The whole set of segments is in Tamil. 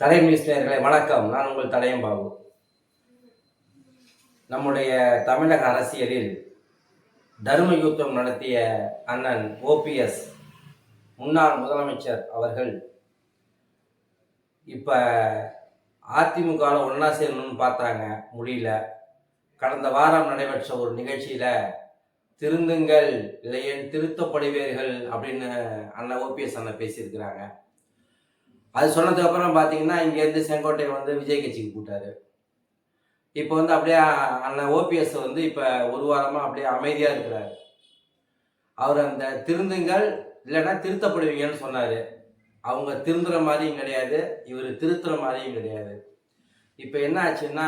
தலை மினிஸ்டர்களை வணக்கம். நான் உங்கள் தலையம்பாபு பாபு. நம்முடைய தமிழக அரசியலில் தர்ம யுத்தம் நடத்திய அண்ணன் ஓபிஎஸ் முன்னாள் முதலமைச்சர் அவர்கள் இப்போ அதிமுகவில் ஒன்றா சேரணும்னு பார்த்தாங்க. முடியல. கடந்த வாரம் நடைபெற்ற ஒரு நிகழ்ச்சியில் திருந்துங்கள் இல்லையேன் திருத்தப்படுவீர்கள் அப்படின்னு அண்ணன் ஓபிஎஸ் அண்ணன் பேசியிருக்கிறாங்க. அது சொன்னதுக்கப்புறம் பார்த்தீங்கன்னா இங்கேருந்து செங்கோட்டை வந்து விஜய் கட்சிக்கு கூட்டாரு இப்போ வந்து அப்படியே அண்ணன் ஓபிஎஸ் வந்து இப்போ ஒரு வாரமாக அப்படியே அமைதியாக இருக்கிறாரு. அவர் அந்த திருந்துங்கள் இல்லைன்னா திருத்தப்படுவீங்கன்னு சொன்னார். அவங்க திருந்துற மாதிரியும் கிடையாது இவர் திருத்துற மாதிரியும் கிடையாது. இப்போ என்ன ஆச்சுன்னா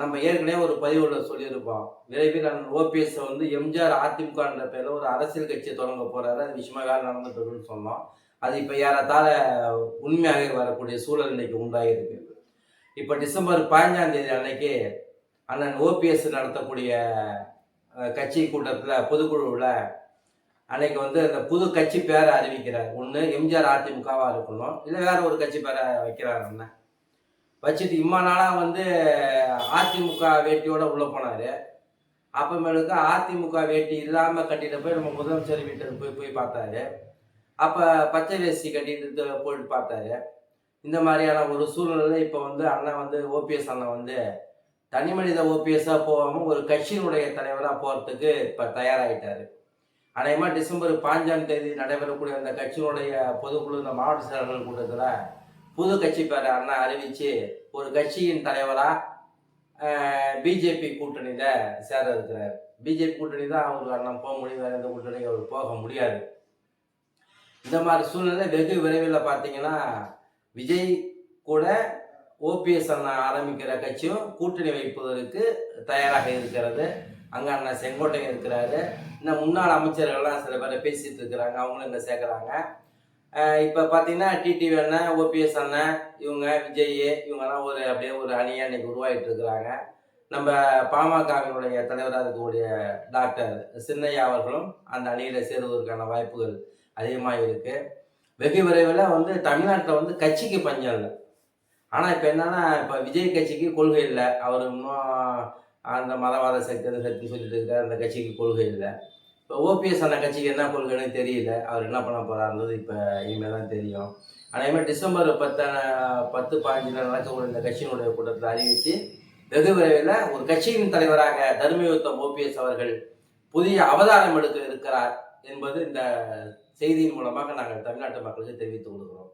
நம்ம ஏற்கனவே ஒரு பதிவில் சொல்லியிருப்போம். விரைவில் அண்ணன் ஓபிஎஸ் வந்து எம்ஜிஆர் அதிமுகன்ற பேரில் ஒரு அரசியல் கட்சியை தொடங்க போகிறாரு அது விஷயமா வேலை நடந்துட்டு இருக்குன்னு சொன்னோம். அது இப்போ ஏறத்தாழ உண்மையாக வரக்கூடிய சூழல் இன்னைக்கு உண்டாகிருக்கு இப்போ டிசம்பர் பதினஞ்சாம் தேதி அன்னைக்கு அண்ணன் ஓபிஎஸ் நடத்தக்கூடிய கட்சி கூட்டத்தில் பொதுக்குழுவில் அன்னைக்கு வந்து அந்த புது கட்சி பேரை அறிவிக்கிறார். ஒன்று எம்ஜிஆர் அதிமுகவாக இருக்கணும். இல்லை வேற ஒரு கட்சி பேரை வைக்கிறார் அண்ணன். வச்சுட்டு இம்மா நாளாக வந்து அதிமுக வேட்டியோட உள்ளே போனார். அப்புறமேலுக்கு அதிமுக வேட்டி இல்லாமல் கட்டிட்டு போய் நம்ம முதலமைச்சர் வீட்டுக்கு போய் போய் பார்த்தாரு. அப்போ பச்சை வேஷ்டி கட்டிட்டு போயிட்டு பார்த்தாரு. இந்த மாதிரியான ஒரு சூழ்நிலை இப்போ வந்து அண்ணன் வந்து ஓபிஎஸ் அண்ணன் வந்து தனி மனித ஓபிஎஸ்ஸாக போகாமல் ஒரு கட்சியினுடைய தலைவராக போகிறதுக்கு இப்போ தயாராகிட்டார் அநேகமாக டிசம்பர் பாஞ்சாம் தேதி நடைபெறக்கூடிய அந்த கட்சியினுடைய பொதுக்குழு இந்த மாவட்ட செயலாளர்கள் கூட்டத்தில் புது கட்சி பேரை அண்ணன் அறிவித்து ஒரு கட்சியின் தலைவராக பிஜேபி கூட்டணியில் சேர இருக்கிறார் பிஜேபி கூட்டணி தான் அவருக்கு அண்ணன் போக முடியும் வேறு எந்த கூட்டணிக்கு அவர் போக முடியாது. இந்த மாதிரி சூழ்நிலை வெகு விரைவில் பார்த்தீங்கன்னா விஜய் கூட ஓபிஎஸ் அண்ணா ஆரம்பிக்கிற கட்சியும் கூட்டணி வைப்பதற்கு தயாராக இருக்கிறது. அங்கே அண்ணன் செங்கோட்டையன் இருக்கிறாரு. இன்னும் முன்னாள் அமைச்சர்கள்லாம் சில பேர் பேசிகிட்டு இருக்கிறாங்க. அவங்களும் இங்கே சேர்க்குறாங்க. இப்போ பார்த்தீங்கன்னா டிடிவி அண்ணன் ஓபிஎஸ் அண்ணன் இவங்க விஜய் இவங்கெல்லாம் ஒரு அப்படியே ஒரு அணியாக இன்னைக்கு உருவாகிட்டு இருக்கிறாங்க. நம்ம பாமகவினுடைய தலைவராக இருக்கக்கூடிய டாக்டர் சின்னையா அவர்களும் அந்த அணியில் சேருவதற்கான வாய்ப்புகள் அதிகமாக இருக்கு வெகு விரைவில் வந்து தமிழ்நாட்டில் வந்து கட்சிக்கு பஞ்சம் இல்லை. ஆனால் இப்போ என்னன்னா இப்போ விஜய் கட்சிக்கு கொள்கை இல்லை. அவர் இன்னும் அந்த மதவாத சக்தி அந்த சக்தி சொல்லிட்டு இருக்கார். அந்த கட்சிக்கு கொள்கை இல்லை. இப்போ ஓபிஎஸ் அந்த கட்சிக்கு என்ன கொள்கைன்னு தெரியல. அவர் என்ன பண்ண போகிறாருன்றது இப்போ இனிமேல் தான் தெரியும். ஆனால் இனிமேல் டிசம்பர் பத்து பத்து பாஞ்சில் நடக்கக்கூடிய இந்த கட்சியினுடைய கூட்டத்தில் அறிவித்து வெகு விரைவில் ஒரு கட்சியின் தலைவராக தர்மயுத்தம் ஓபிஎஸ் அவர்கள் புதிய அவதாரம் எடுக்க இருக்கிறார். என்பது இந்த செய்தியின் மூலமாக நாங்கள் தமிழ்நாட்டு மக்களுக்கு தெரிவித்துக் கொள்கிறோம்.